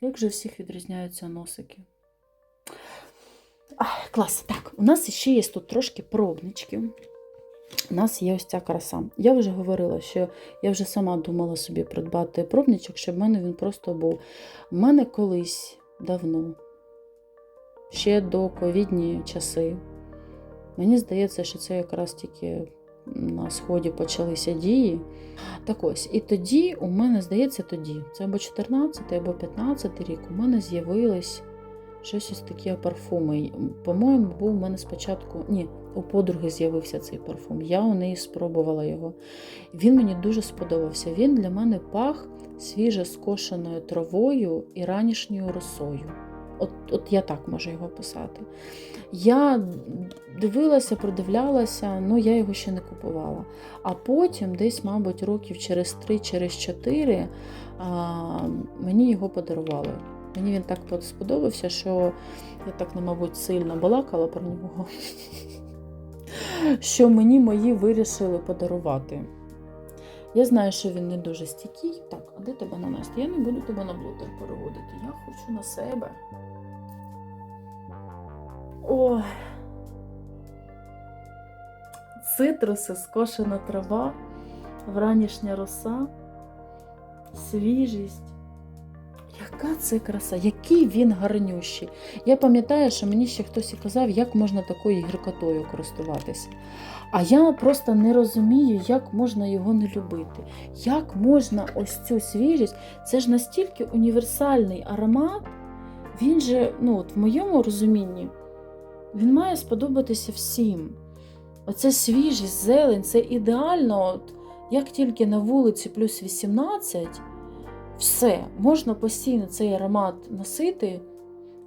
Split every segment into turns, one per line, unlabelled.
Як же всіх відрізняються носики? Ай, клас. Так, у нас ще є тут трошки пробничків. У нас є ось ця краса. Я вже говорила, що я вже сама думала собі придбати пробничок, щоб в мене він просто був. У мене колись давно, ще до ковідні часи, мені здається, що це якраз тільки на сході почалися дії. Так ось, і тоді у мене, здається, тоді, це або 14 або 15 рік, у мене з'явились щось ось такі парфуми. По-моєму, був у мене спочатку. Ні, у подруги з'явився цей парфум. Я у неї спробувала його. Він мені дуже сподобався. Він для мене пах свіже скошеною травою і ранішньою росою. От, от я так можу його писати. Я дивилася, продивлялася, ну я його ще не купувала. А потім, десь, мабуть, років через 3 через 4 а, мені його подарували. Мені він так сподобався, що я так, ну, мабуть, сильно балакала про нього, що мені мої вирішили подарувати. Я знаю, що він не дуже стійкий. Так, а де тебе нанести? Я не буду тебе на блотер переводити. Я хочу на себе. Ой. Цитруси, скошена трава, вранішня роса, свіжість. Яка це краса, який він гарнющий. Я пам'ятаю, що мені ще хтось і казав, як можна такою гіркотою користуватися. А я просто не розумію, як можна його не любити. Як можна ось цю свіжість, це ж настільки універсальний аромат, він же, ну от в моєму розумінні, він має сподобатися всім. Оце свіжість, зелень, це ідеально, от, як тільки на вулиці плюс 18, все, можна постійно цей аромат носити,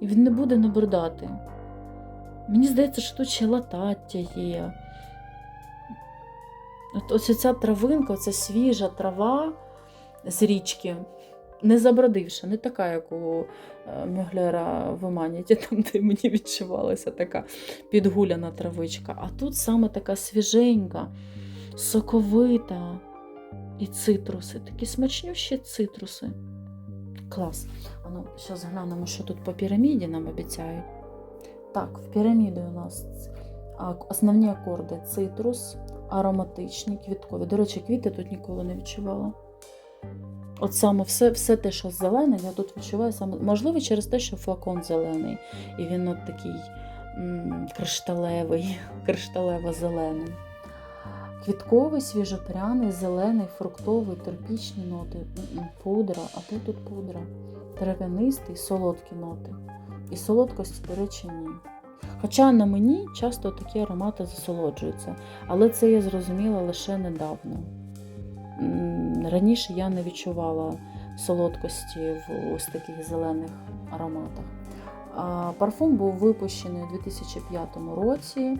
і він не буде набридати. Мені здається, що тут ще латаття є. От ось ця травинка, ця свіжа трава з річки, не забродивша, не така, як у е, Мюглера в Оманіті, там, де мені відчувалася така підгуляна травичка. А тут саме така свіженька, соковита і цитруси, такі смачнющі цитруси. Клас. А ну, зараз глянемо, що тут по піраміді нам обіцяють. Так, в піраміді у нас основні акорди цитрус, ароматичні, квіткові. До речі, квіти тут ніколи не відчувала. От саме все все те, що зелене, я тут відчуваю саме, можливо, через те, що флакон зелений. І він от такий м- кришталевий, кришталево-зелений. Квітковий, свіжопряний, зелений, фруктовий, тропічні ноти, пудра, а де тут пудра? Трав'янистий, солодкі ноти. І солодкості, до речі, ні. Хоча на мені часто такі аромати засолоджуються, але це я зрозуміла лише недавно. Раніше я не відчувала солодкості в ось таких зелених ароматах. Парфум був випущений у 2005 році.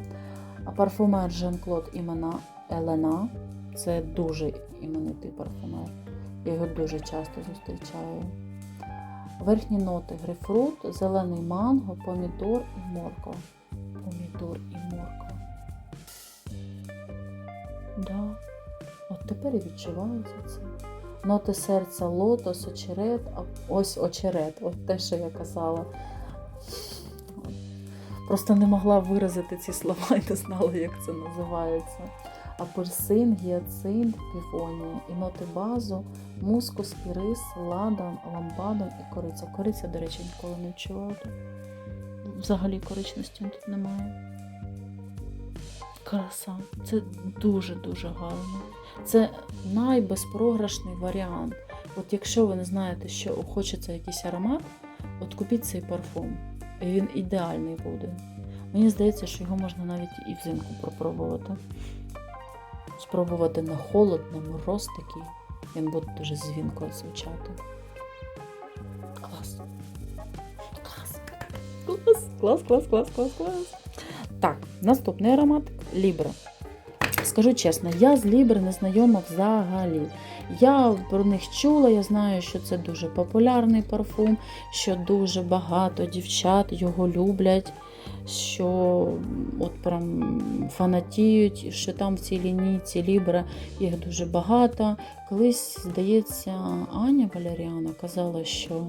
Парфумер Жан-Клод імена Елена. Це дуже іменитий парфумер. Я його дуже часто зустрічаю. Верхні ноти грейпфрут, зелений манго, помідор і морква. Помідор і морква. Да. Тепер і відчувається це. Ноти серця, лотос, очерет, ось очерет, от те, що я казала. Просто не могла виразити ці слова і не знала, як це називається. Апельсин, гіацинт, півонія і ноти базу, мускус, ірис, ладан, ламбадом і кориця. Кориця, до речі, ніколи не відчувала. Взагалі коричності тут немає. Краса. Це дуже-дуже гарно. Це найбезпрограшний варіант. От якщо ви не знаєте, що хочеться якийсь аромат, от купіть цей парфум. Він ідеальний буде. Мені здається, що його можна навіть і взимку пропробувати. Спробувати на холод, на мороз такий. Він буде дуже дзвінко звучати. Клас. Клас. Клас, клас, клас, клас, клас, клас. Так, наступний аромат Лібра. Скажу чесно, я з Лібри не знайома взагалі. Я про них чула, я знаю, що це дуже популярний парфум, що дуже багато дівчат його люблять, що от прям фанатіють, що там в цій лінійці Лібра їх дуже багато. Колись, здається, Аня Валеріана казала, що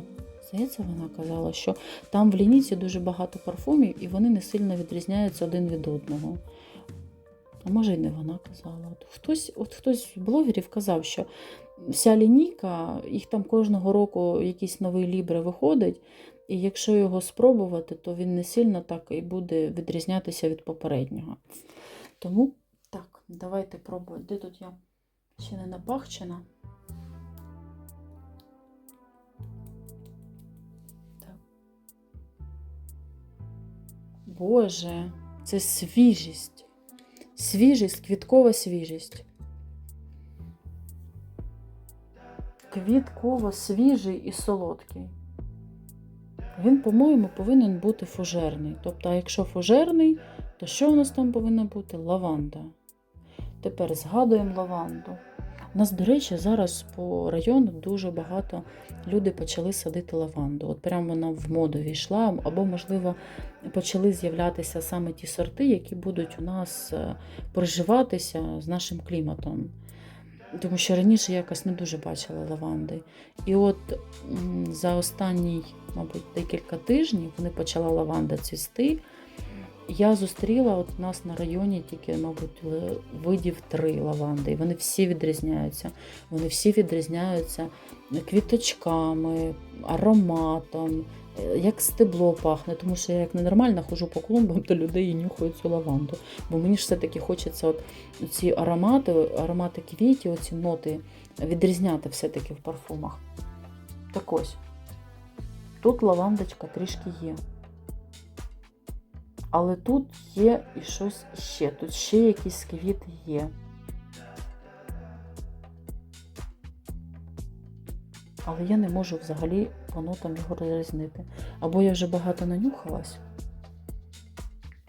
здається, вона казала, що там в лінійці дуже багато парфумів, і вони не сильно відрізняються один від одного. А може, й не вона казала. От хтось, от хтось з блогерів казав, що вся лінійка, їх там кожного року якийсь новий лібре виходить, і якщо його спробувати, то він не сильно так і буде відрізнятися від попереднього. Тому так, давайте пробуємо. Де тут я ще не напахчена? Так. Боже, це свіжість. Свіжість, квіткова свіжість. Квітково свіжий і солодкий. Він, по-моєму, повинен бути фужерний. Тобто, якщо фужерний, то що у нас там повинна бути? Лаванда. Тепер згадуємо лаванду. Нас, до речі, зараз по району дуже багато люди почали садити лаванду. От прямо вона в моду війшла, або, можливо, почали з'являтися саме ті сорти, які будуть у нас е, приживатися з нашим кліматом. Тому що раніше я якось не дуже бачила лаванди. І от за останні, мабуть, декілька тижнів вони почала лаванда цвісти. Я зустріла от нас на районі тільки, мабуть, видів три лаванди. І вони всі відрізняються. Вони всі відрізняються квіточками, ароматом, е, як стебло пахне, тому що я як ненормально ходжу по клумбам до людей і нюхаю цю лаванду. Бо мені ж все-таки хочеться от ці аромати, аромати квітів, оці ноти відрізняти все-таки в парфумах. Так ось. Тут лавандочка трішки є. Але тут є і щось ще. Тут ще якісь квіти є. Але я не можу взагалі по нотам його розрізнити. Або я вже багато нанюхалась.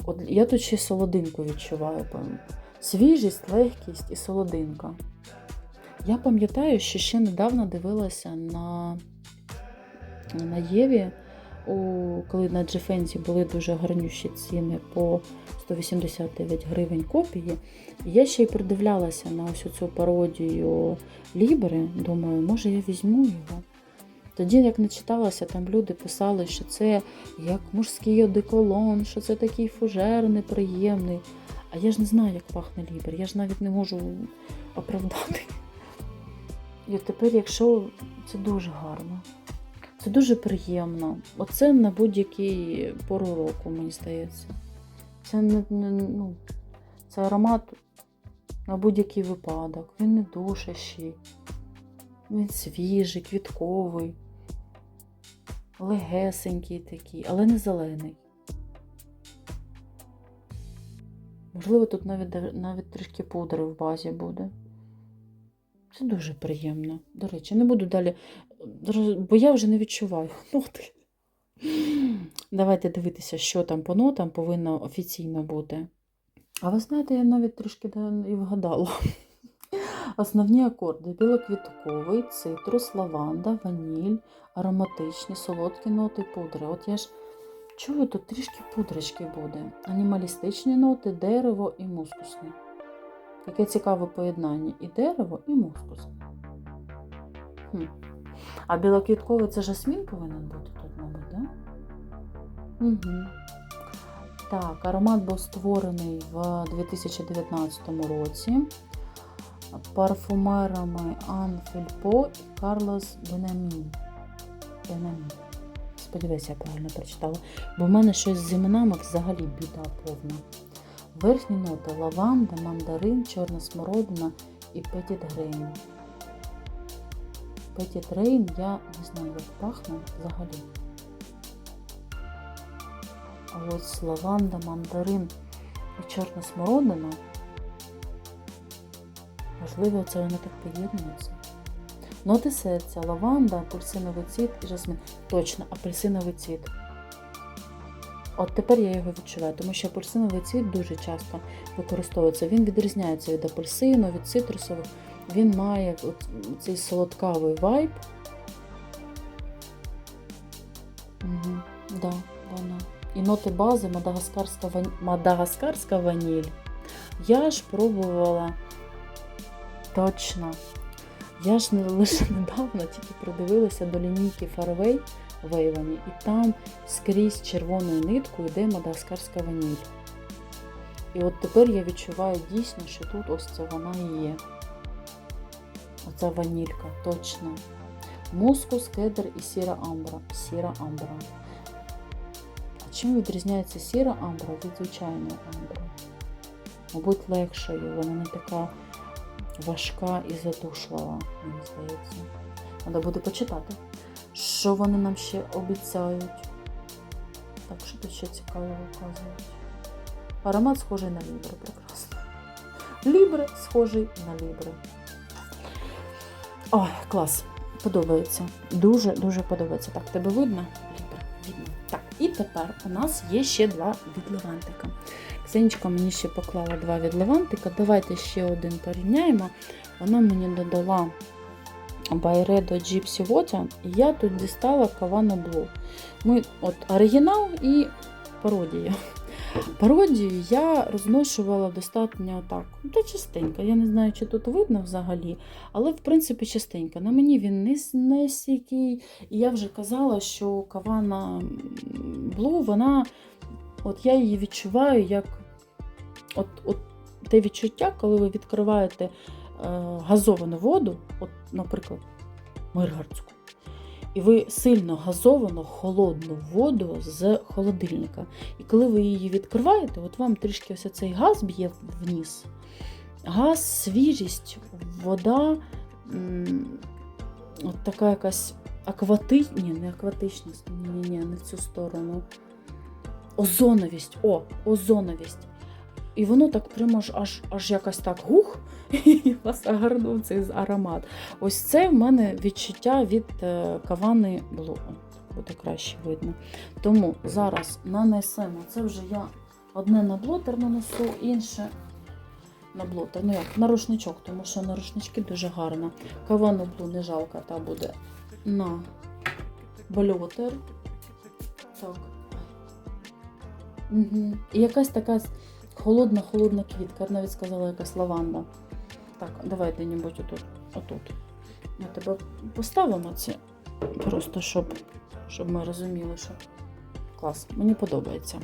От я тут ще солодинку відчуваю. пам- Свіжість, легкість і солодинка. Я пам'ятаю, що ще недавно дивилася на, на Єві, у, коли на Джефензі були дуже гарнющі ціни по 189 гривень копії. Я ще й придивлялася на ось цю пародію Лібери. Думаю, може я візьму його. Тоді, як не читалася, там люди писали, що це як мужський одеколон, що це такий фужерний, приємний. А я ж не знаю, як пахне лібер. Я ж навіть не можу оправдати. І тепер, якщо це дуже гарно, це дуже приємно. Оце на будь-який пору року, мені здається. Це не, не ну, це аромат на будь-який випадок. Він не душащий. Він свіжий, квітковий, легесенький такий, але не зелений. Можливо, тут навіть, навіть трішки пудри в базі буде. Це дуже приємно. До речі, не буду далі, бо я вже не відчуваю ноти. Давайте дивитися, що там по нотам повинно офіційно бути. А ви знаєте, я навіть трішки і вгадала. Основні акорди: білоквітковий, цитрус, лаванда, ваніль, ароматичні, солодкі ноти, пудри. От я ж чую, тут трішки пудрочки буде. Анімалістичні ноти, дерево і мускусні. Яке цікаве поєднання і дерево, і мускус. Хм. А білоквітковий це жасмін повинен бути тут, мабуть. Да? Угу. Так, аромат був створений в 2019 році парфумерами Ан Фельпо і Карлос Бенамін. Бенамін. Сподіваюся, я правильно прочитала. Бо в мене щось з іменами взагалі біда повна. Верхні ноти лаванда, мандарин, чорна смородина і Petit Grain я не знаю, як пахне взагалі. А ось лаванда, мандарин і чорна смородина. Можливо, це вони так поєднуються. Ноти серця, лаванда, апельсиновий цвіт і жасмин. Точно, апельсиновий цвіт. От тепер я його відчуваю, тому що апельсиновий цвіт дуже часто використовується. Він відрізняється від апельсину, від цитрусових. Він має цей солодкавий вайб. Угу, да, да. І ноти бази мадагаскарська, ван... мадагаскарська ваніль. Я ж пробувала точно. Я ж не лише недавно тільки придивилася до лінійки Fairway вейвані, і там скрізь червоною ниткою йде мадагаскарська ваніль. І от тепер я відчуваю дійсно, що тут ось це вона і є. Оця ванілька, точно. Мускус, кедр і сіра амбра. Сіра амбра. А чим відрізняється сіра амбра від звичайної амбри? Мабуть, легшою, вона не така важка і задушлива, мені здається. Треба буде почитати, що вони нам ще обіцяють. Так, що тут ще цікавого вказують? Аромат схожий на лібре, прекрасно. Лібре схожий на лібре. Ой, клас. Подобається. Дуже-дуже подобається. Так, тебе видно? Видно. Так, і тепер у нас є ще два відливантика. Ксенечка мені ще поклала два відливантика. Давайте ще один порівняємо. Вона мені додала Byredo Gypsy Water, і я тут дістала Кавана Blue. Ми, от оригінал і пародія. Пародію я розношувала достатньо так, ну, та частенько. Я не знаю, чи тут видно взагалі, але в принципі частенько. На мені він не, не стійкий. І я вже казала, що кавана Blue, вона, от я її відчуваю як от, от те відчуття, коли ви відкриваєте е, газовану воду, от, наприклад, миргардську, і ви сильно газовану холодну воду з холодильника. І коли ви її відкриваєте, от вам трішки ось цей газ б'є вниз. Газ, свіжість, вода, от така якась аквати... Ні, не акватичність, ні, ні, ні, не в цю сторону. Озоновість. О, озоновість. І воно так прямо ж аж, аж якось так гух, і вас агарнув цей аромат. Ось це в мене відчуття від е, кавани Блу. Буде краще видно. Тому зараз нанесемо. Це вже я одне на блотер нанесу, інше на блотер. Ну як, на рушничок, тому що на рушнички дуже гарно. Кавану Блу не жалко, та буде на блотер. Так. Угу. І якась така холодна-холодна квітка. Я навіть сказала, якась лаванда. Так, давай де-небудь отут. отут. Ми тебе поставимо це просто, щоб, щоб ми розуміли, що клас. Мені подобається.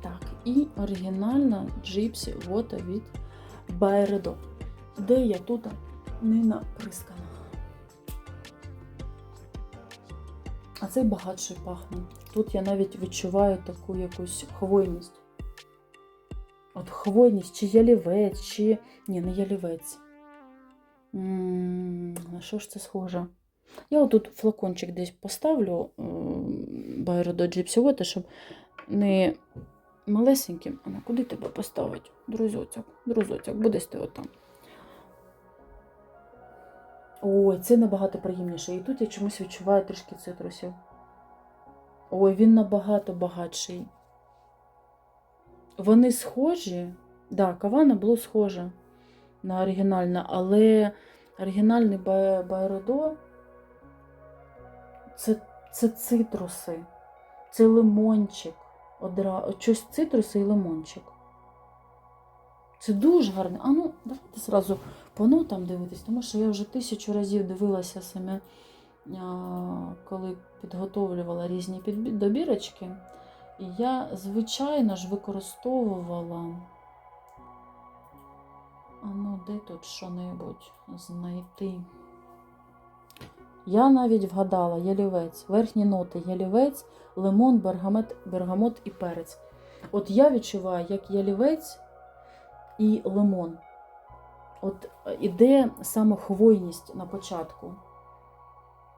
Так, і оригінальна Gypsy Water від Байредо. Де я тут не наприскана. А цей багатше пахне. Тут я навіть відчуваю таку якусь хвойність. От хвойність, чи ялівець, чи. Ні, не ялівець. На що ж це схоже? Я отут флакончик десь поставлю Gypsy Water, щоб не малесеньким. А на куди тебе поставити? Друзоцяк, друзоцяк, будеш ти отам. Ой, це набагато приємніше. І тут я чомусь відчуваю трішки цитрусів. Ой, він набагато багатший. Вони схожі. Да, кавана було схоже на оригінальне, але оригінальний Ба- Байредо це, це цитруси, це лимончик. Одра... Щось цитруси і лимончик. Це дуже гарно. А ну, давайте зразу по нотам дивитись, тому що я вже тисячу разів дивилася саме, коли підготовлювала різні підбі- добірочки. І я, звичайно ж, використовувала. А ну, де тут що-небудь знайти? Я навіть вгадала ялівець, верхні ноти ялівець, лимон, бергамот, бергамот і перець. От я відчуваю, як ялівець і лимон. От е, іде саме хвойність на початку.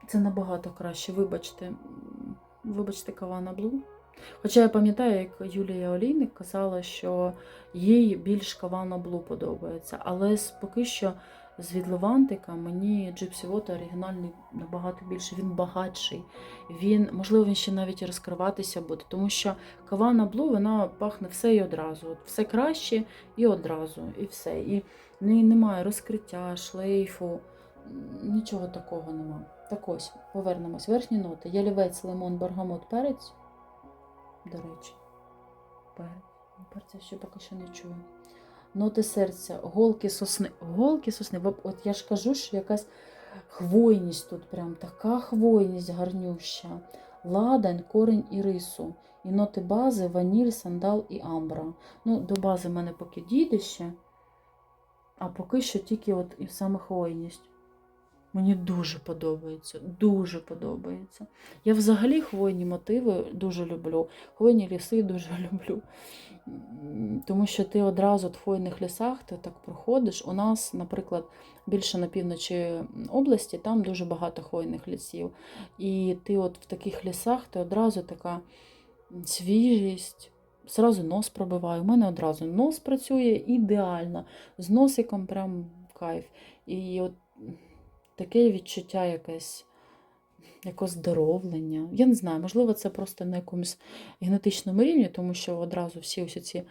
Це набагато краще, вибачте. Вибачте, Кавана Блу. Хоча я пам'ятаю, як Юлія Олійник казала, що їй більш Кавана Блу подобається. Але поки що з відливантика мені Gypsy Water оригінальний набагато більше. Він багатший. Він, можливо, він ще навіть розкриватися буде, тому що Кавана Блу вона пахне все і одразу. Все краще і одразу, і все. І в неї немає розкриття, шлейфу, нічого такого нема. Так ось, повернемось. Верхні ноти. Ялівець, лимон, бергамот, перець. До речі. Перця ще поки що не чую. Ноти серця, голки сосни. Голки сосни. От я ж кажу, що якась Хвойність тут прям така хвойність гарнюща. Ладань, корінь і рису. І ноти бази, ваніль, сандал і амбра. Ну, до бази в мене поки дійде ще, а поки що тільки от і саме хвойність. Мені дуже подобається, дуже подобається. Я взагалі хвойні мотиви дуже люблю, хвойні ліси дуже люблю. Тому що ти одразу в хвойних лісах ти так проходиш. У нас, наприклад, більше на півночі області, там дуже багато хвойних лісів. І ти от в таких лісах ти одразу така свіжість, зразу нос пробиває. У мене одразу нос працює ідеально, з носиком прям кайф. І от таке відчуття якесь. Якось здоровлення. Я не знаю, можливо, це просто на якомусь генетичному рівні, тому що одразу всі ось ці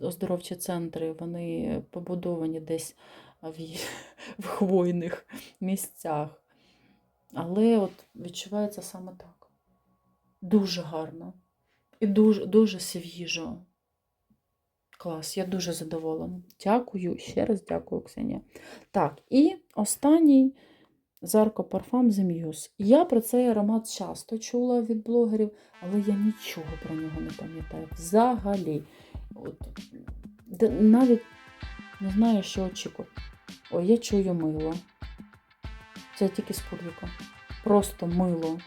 оздоровчі центри вони побудовані десь в, хвойних місцях. Але от відчувається саме так. Дуже гарно. І дуже, дуже свіжо. Клас, я дуже задоволена. Дякую, ще раз дякую, Ксенія. Так, і останній Зарко Парфам Muse. Я про цей аромат часто чула від блогерів, але я нічого про нього не пам'ятаю. Взагалі. От, навіть не знаю, що очікувати. Ой, я чую мило. Це тільки з пудрика. Просто мило.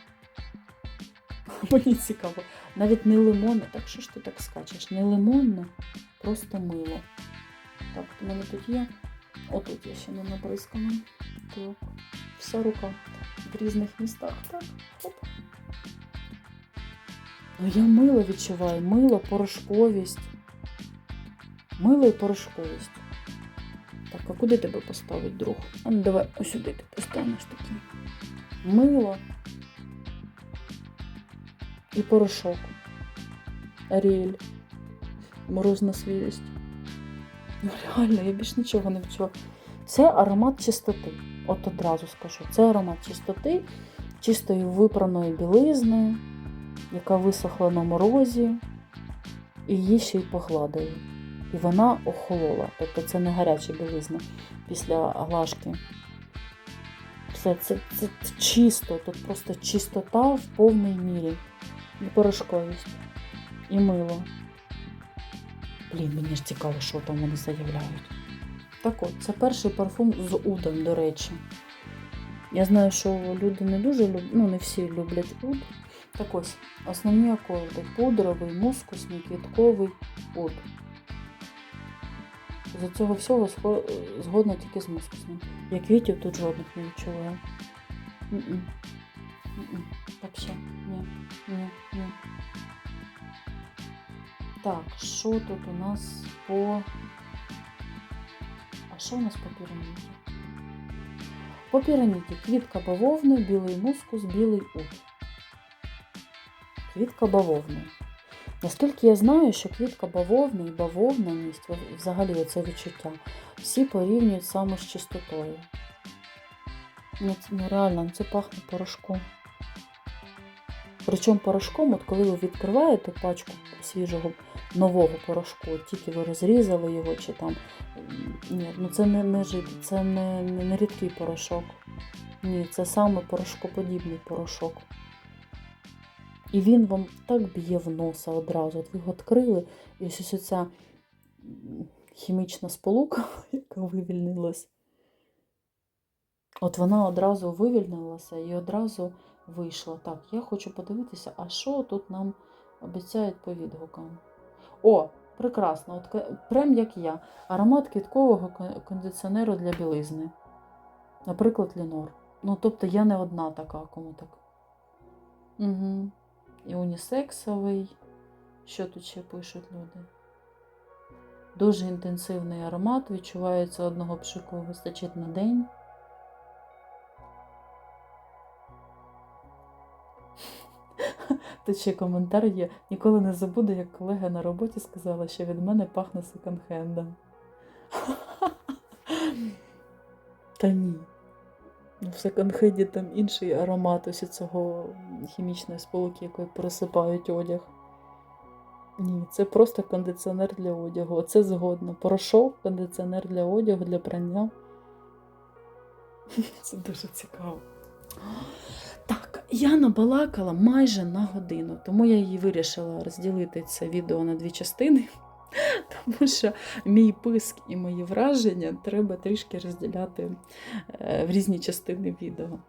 Мені цікаво. Навіть не лимонне. Так що ж ти так скачеш? Не лимонне, просто мило. Так, у мене тут є. Отут я ще не набризкана. Так. Вся рука в різних містах. Так, оп. Ну, я мило відчуваю, мило, порошковість. Мило і порошковість. Так, а куди тебе поставить друг? А ну давай ось сюди ти поставиш такі. Мило і порошок. Аріель. Морозна свіжість. Ну реально, я більш нічого не відчуваю. Це аромат чистоти. От одразу скажу. Це аромат чистоти, чистої випраної білизни, яка висохла на морозі, і її ще й погладили. І вона охолола. Тобто це не гаряча білизна після глажки. Все, це, це, це чисто, тут просто чистота в повній мірі. І порошковість, і мило. Блін, мені ж цікаво, що там вони заявляють. Так от, це перший парфум з удом, до речі. Я знаю, що люди не дуже люблять, ну не всі люблять уд. Так ось, основні акорди: пудровий, мускусний, квітковий уд. З цього всього згодна тільки з мускусним. Я квітів тут жодних не відчуваю. Вообще, ні, ні. Так, що тут у нас по. А що у нас по піраміді? По піраміді квітка бавовни, білий мускус, білий ут. Квітка бавовни. Наскільки я знаю, що квітка бавовни і бавовняність, в- взагалі оце відчуття, всі порівнюють саме з чистотою. Ну, це- ну реально, це пахне порошком. Причому порошком, от коли ви відкриваєте пачку свіжого нового порошку, тільки ви розрізали його, чи там. Ні, ну це не, не це не, не рідкий порошок. Ні, це саме порошкоподібний порошок. І він вам так б'є в носа одразу. От ви його відкрили, і ось ось ця хімічна сполука, яка вивільнилась. От вона одразу вивільнилася і одразу вийшла. Так, я хочу подивитися, а що тут нам обіцяють по відгукам. О, прекрасно, от прям як я. Аромат квіткового кондиціонеру для білизни. Наприклад, Лінор. Ну, тобто я не одна така, кому так. Угу. І унісексовий. Що тут ще пишуть люди? Дуже інтенсивний аромат, відчувається одного пшику вистачить на день. Ще коментар є. Ніколи не забуду, як колега на роботі сказала, що від мене пахне секонд-хендом. Та ні. В секонд-хенді там інший аромат ось цього хімічної сполуки, якою пересипають одяг. Ні, це просто кондиціонер для одягу. Оце згодно. Порошок, кондиціонер для одягу, для прання. Це дуже цікаво. Так, я набалакала майже на годину, тому я її вирішила розділити це відео на дві частини, тому що мій писк і мої враження треба трішки розділяти е, в різні частини відео.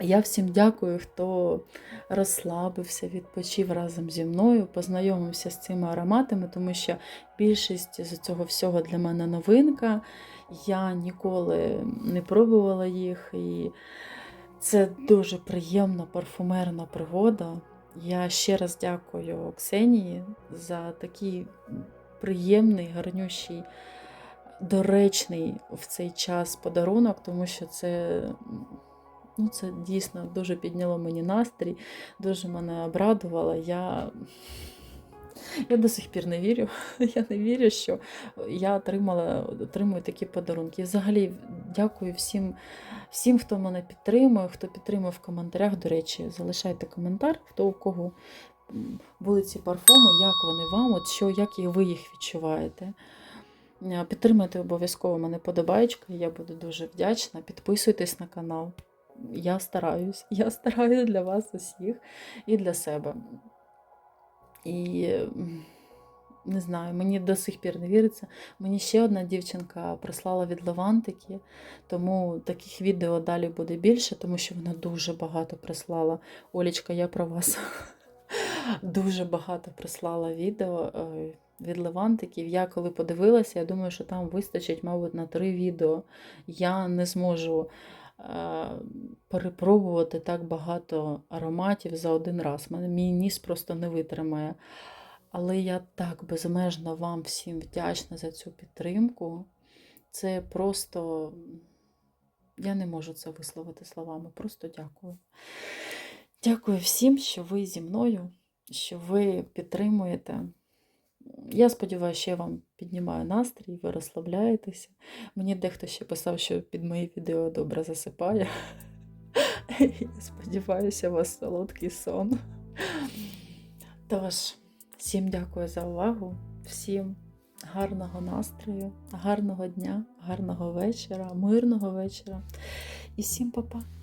Я всім дякую, хто розслабився, відпочив разом зі мною, познайомився з цими ароматами, тому що більшість з цього всього для мене новинка. Я ніколи не пробувала їх, і це дуже приємна парфумерна пригода. Я ще раз дякую Ксенії за такий приємний, гарнющий, доречний в цей час подарунок, тому що це, ну, це дійсно дуже підняло мені настрій, дуже мене обрадувало. Я, я до сих пір не вірю. Я не вірю, що я отримала, отримую такі подарунки. І взагалі дякую всім, всім, хто мене підтримує, хто підтримує в коментарях. До речі, залишайте коментар, хто у кого були ці парфуми, як вони вам, от що, як і ви їх відчуваєте. Е, Підтримайте обов'язково мене подобаєчка, я буду дуже вдячна. Підписуйтесь на канал. Я стараюсь, я стараюсь для вас усіх і для себе. І не знаю, мені до сих пір не віриться. Мені ще одна дівчинка прислала від Левантики, тому таких відео далі буде більше, тому що вона дуже багато прислала. Олічка, я про вас. Дуже багато прислала відео е, від Левантиків. Я коли подивилася, я думаю, що там вистачить, мабуть, на три відео. Я не зможу перепробувати так багато ароматів за один раз. Мій ніс просто не витримає. Але я так безмежно вам всім вдячна за цю підтримку. Це просто я не можу це висловити словами. Просто дякую. Дякую всім, що ви зі мною, що ви підтримуєте. Я сподіваюся, що я вам піднімаю настрій, ви розслабляєтеся. Мені дехто ще писав, що під мої відео добре засипає. Я сподіваюся, у вас солодкий сон. Тож, всім дякую за увагу, всім гарного настрою, гарного дня, гарного вечора, мирного вечора. І всім па-па!